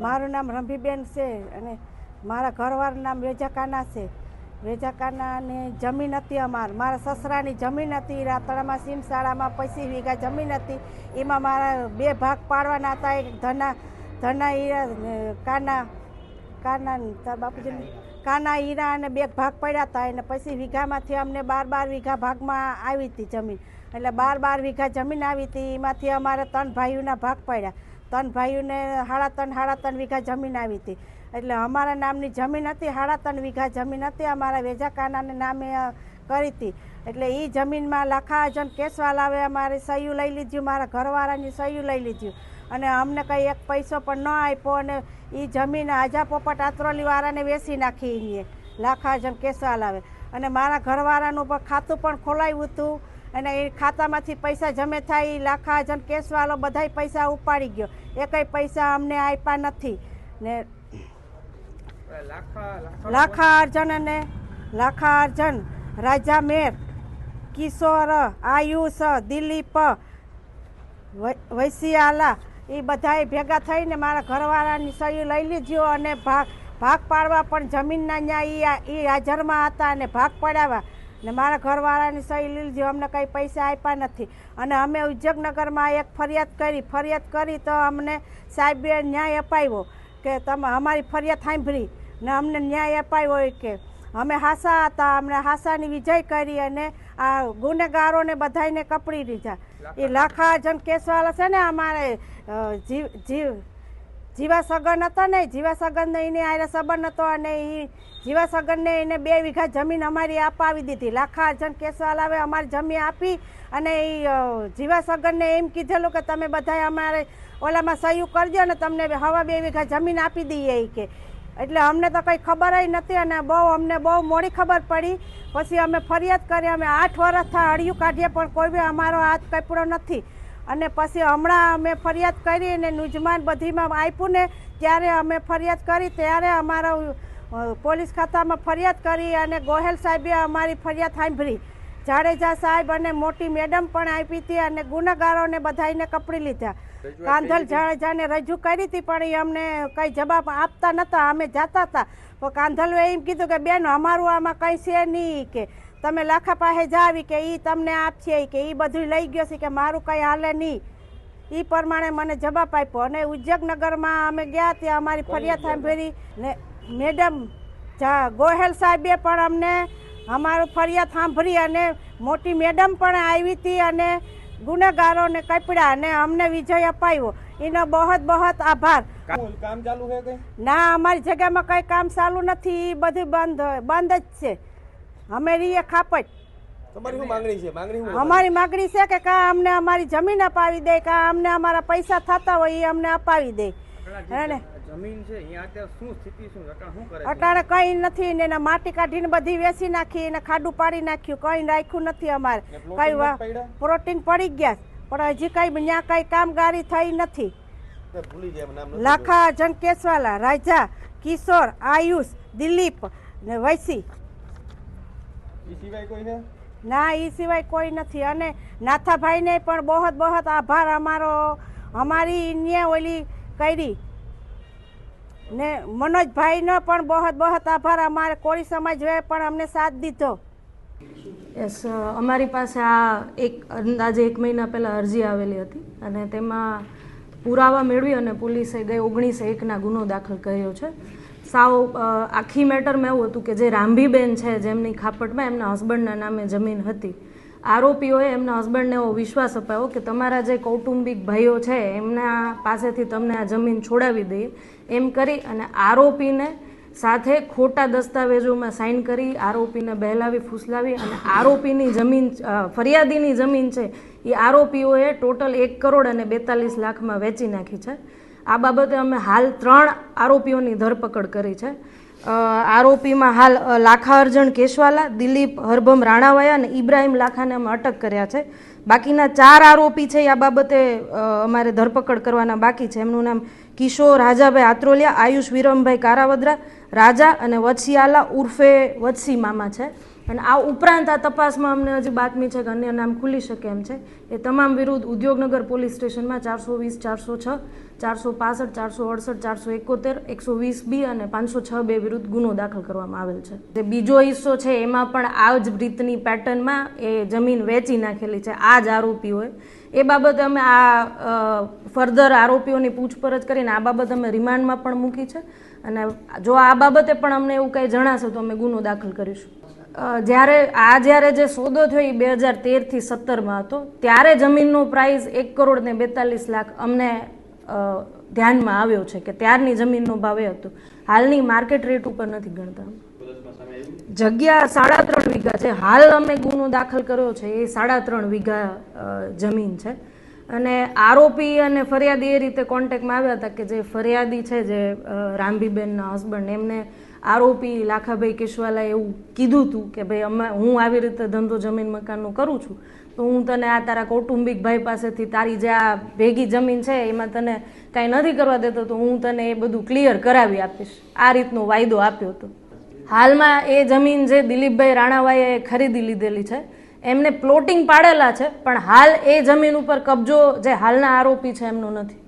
મારું નામ રંભીબેન છે અને મારા ઘરવાળાનું નામ વેજાકાના છે. વેજાકાનાની જમીન હતી અમાર. મારા સસરાની જમીન હતી. રાતડામાં સીમશાળામાં પચીસ વીઘા જમીન હતી. એમાં મારા બે ભાગ પાડવાના હતા. એક ધના ધના હીરા કાના કાના તાર બાપુજી કાના હીરા અને બે ભાગ પડ્યા હતા. અને પછી વીઘામાંથી અમને બાર બાર વીઘા ભાગમાં આવી હતી જમીન. એટલે બાર બાર વીઘા જમીન આવી હતી. એમાંથી અમારે ત્રણ ભાઈઓના ભાગ પડ્યા. ત્રણ ભાઈઓને સાડા ત્રણ સાડા ત્રણ વીઘા જમીન આવી હતી. એટલે અમારા નામની જમીન હતી, સાડા ત્રણ વીઘા જમીન હતી, અમારા વેજા કાનાને નામે કરી હતી. એટલે એ જમીનમાં લાખા અજન કેસવાલાવે અમારી સહયું લઈ લીધું, મારા ઘરવાળાની સહયું લઈ લીધું. અને અમને કંઈ એક પૈસો પણ ન આપ્યો અને એ જમીન આજા પોપટ આત્રોલીવાળાને વેચી નાખી એને લાખા અજન કેસવાલાવે અને મારા ઘરવાળાનું પણ ખાતું પણ ખોલાવ્યું હતું. અને એ ખાતામાંથી પૈસા જમે થાય એ લાખા અજન કેસવાલો બધાય પૈસા ઉપાડી ગયો. એકેય પૈસા અમને આપ્યા નથી. ને લાખા અર્જન અને લાખા અર્જન રાજા મેર કિશોર આયુષ દિલીપ વૈશિયાલા વૈસિયાલા એ બધાએ ભેગા થઈને મારા ઘરવાળાની સહી લઈ લીધો અને ભાગ ભાગ પાડવા પણ જમીનના ન્યાય એ હાજરમાં હતા અને ભાગ પડાવવા ને મારા ઘરવાળાની સહી લીલજી અમને કંઈ પૈસા આપ્યા નથી. અને અમે ઉજ્જગનગરમાં એક ફરિયાદ કરી ફરિયાદ કરી તો અમને સાહેબે ન્યાય અપાવ્યો કે તમે અમારી ફરિયાદ સાંભળી ને અમને ન્યાય અપાવ્યો કે અમે હાસા હતા, અમને હાસાની વિજય કરી અને આ ગુનેગારોને બધાને કપડી દીધા એ લાખા જન કેસવાળા છે ને અમારે જીવ જીવ જીવા સગન હતા ને જીવા સગનને એને આરે સંબંધ હતો અને એ જીવા સગનને એને બે વીઘા જમીન અમારી અપાવી દીધી. લાખા અર્જન કેસવાલાવે અમારી જમીન આપી અને એ જીવા સગનને એમ કીધેલું કે તમે બધાએ અમારે ઓલામાં સહયું કરજો ને તમને હવા બે વીઘા જમીન આપી દઈએ એ કે. એટલે અમને તો કંઈ ખબર ય નથી અને બહુ અમને બહુ મોડી ખબર પડી. પછી અમે ફરિયાદ કરી, અમે આઠ વર્ષથી અડિયું કાઢીએ પણ કોઈ બી અમારો હાથ કપડો નથી. અને પછી હમણાં અમે ફરિયાદ કરી અને નુજમાન બધીમાં આપ્યું ને ત્યારે અમે ફરિયાદ કરી, ત્યારે અમારા પોલીસ ખાતામાં ફરિયાદ કરી અને ગોહેલ સાહેબે અમારી ફરિયાદ સાંભળી. જાડેજા સાહેબ અને મોટી મેડમ પણ આપી હતી અને ગુનેગારોને બધાને કપડી લીધા. કાંધલ જાડેજાને રજૂ કરી હતી પણ એ અમને કંઈ જવાબ આપતા નહોતા અમે જતા હતા. તો કાંધલવે એમ કીધું કે બેન અમારું આમાં કંઈ છે નહીં કે તમે લાખા પાસે જાવી કે એ તમને આપશે કે એ બધું લઈ ગયો છે કે મારું કંઈ હાલે નહીં. એ પ્રમાણે મને જવાબ આપ્યો. અને ઉજ્જગનગરમાં અમે ગયા ત્યાં અમારી ફરિયાદ સાંભળી. ને મેડમ જા ગોહેલ સાહેબે પણ અમને અમારું ફરિયાદ સાંભળી અને મોટી મેડમ પણ આવી હતી અને ગુનેગારોને કપડા અને અમને વિજય અપાવ્યો એનો બહોત બહોત આભાર. કામ ચાલુ છે ના અમારી જગ્યામાં કંઈ કામ ચાલુ નથી. એ બધું બંધ બંધ જ છે. અમે રહીએ ખાપટ. અમારી માંગણી છે? માંગણી શું અમારી માગણી છે કે કા અમને અમારી જમીન અપાવી દે કા અમને અમારા પૈસા થતા હોય એ અમને અપાવી દે. અને જમીન છે અહીંયા અત્યારે શું સ્થિતિ શું રટા શું કરે અટાણે કઈ નથી ને એના માટી કાઢીને બધી વેચી નાખી એને ખાડું પાડી નાખ્યું કઈ રાખ્યું નથી અમારે. ને કઈ વા- પ્રોટીન પડી ગયા પણ હજી કઈ ત્યાં કઈ કામગારી થઈ નથી. લાખા જંકેશવાલા રાજા કિશોર આયુષ દિલીપ ને વૈસી. ઈ સિવાય કોઈ છે? ના એ સિવાય કોઈ નથી. અને નાથાભાઈને પણ બહોત બહોત આભાર અમારો અમારી ન્યા ઓલી કરી. ને મનોજભાઈનો પણ બહોત બહોત આભાર. અમારે કોળી સમાજે પણ અમને સાથ દીધો. યસ અમારી પાસે આ એક અંદાજે એક મહિના પહેલાં અરજી આવેલી હતી અને તેમાં પુરાવા મેળવી અને પોલીસે ગઈ ઓગણીસો એકના ગુનો દાખલ કર્યો છે. સાવ આખી મેટરમાં એવું હતું કે જે રાંભીબેન છે, જેમની ખાપટમાં એમના હસબન્ડના નામે જમીન હતી આરોપીઓએ એમના હસબન્ડને એવો વિશ્વાસ અપાયો કે તમારા જે કૌટુંબિક ભાઈઓ છે, એમના પાસેથી તમને આ જમીન છોડાવી દઈએ એમ કરી અને આરોપીને સાથે ખોટા દસ્તાવેજોમાં સાઇન કરી, આરોપીને બહેલાવી, ફૂસલાવી અને આરોપીની જમીન ફરિયાદીની જમીન છે, એ આરોપીઓએ ટોટલ એક કરોડ અને બેતાલીસ લાખમાં વેચી નાખી છે. આ બાબતે અમે હાલ ત્રણ આરોપીઓની ધરપકડ કરી છે. આરોપીમાં હાલ લાખા અર્જણ કેશવાલા, દિલીપ હરભમ રાણાવાયા અને ઇબ્રાહિમ લાખાને અમે અટક કર્યા છે. બાકીના ચાર આરોપી છે આ બાબતે અમારે ધરપકડ કરવાના બાકી છે. એમનું નામ કિશોર રાજાભાઈ આત્રોલિયા, આયુષ વિરમભાઈ કારાવદ્રા, રાજા અને વત્સિયાલા ઉર્ફે વત્સી મામા છે. અને આ ઉપરાંત આ તપાસમાં અમને હજી બાતમી છે કે અન્ય નામ ખુલી શકે એમ છે. એ તમામ વિરુદ્ધ ઉદ્યોગનગર પોલીસ સ્ટેશનમાં ચારસો વીસ, ચારસો છ, ચારસો પાસઠ, ચારસો અડસઠ, ચારસો એકોતેર, એકસો વીસ બી અને પાંચસો છ બે વિરુદ્ધ ગુનો દાખલ કરવામાં આવેલ છે. જે બીજો હિસ્સો છે, એમાં પણ આ જ રીતની પેટર્નમાં એ જમીન વેચી નાખેલી છે, આ જ આરોપીઓએ એ બાબતે અમે આ ફર્ધર આરોપીઓની પૂછપરછ કરીને આ બાબત અમે રિમાન્ડમાં પણ મૂકી છે. અને જો આ બાબતે પણ અમને એવું કંઈ જણાશે તો અમે ગુનો દાખલ કરીશું. જ્યારે આ જ્યારે જે સોદો થયો એ બે હજાર તેરથી સત્તરમાં હતો, ત્યારે જમીનનો પ્રાઇસ એક કરોડ ને બેતાલીસ લાખ અમને ધ્યાનમાં આવ્યો છે કે ત્યારની જમીનનો ભાવ એ હતો. હાલની માર્કેટ રેટ ઉપર નથી ગણતા. જગ્યા સાડા ત્રણ વીઘા છે. હાલ અમે ગુનો દાખલ કર્યો છે. એ સાડા ત્રણ વીઘા જમીન છે. અને આરોપી અને ફરિયાદી એ રીતે કોન્ટેક્ટમાં આવ્યા હતા કે જે ફરિયાદી છે, જે રામભીબેનના હસબન્ડ એમને આરોપી લાખાભાઈ કેશવાલાએ એવું કીધું હતું કે ભાઈ અમે, હું આવી રીતે ધંધો જમીન મકાનનું કરું છું, તો હું તને આ તારા કૌટુંબિક ભાઈ પાસેથી તારી જે આ ભેગી જમીન છે, એમાં તને કાંઈ નથી કરવા દેતો, તો હું તને એ બધું ક્લિયર કરાવી આપીશ. આ રીતનો વાયદો આપ્યો હતો. હાલમાં એ જમીન જે દિલીપભાઈ રાણાવાએ ખરીદી લીધેલી છે એમને પ્લોટિંગ પાડેલા છે, પણ હાલ એ જમીન ઉપર કબજો, જે હાલના આરોપી છે, એમનો નથી.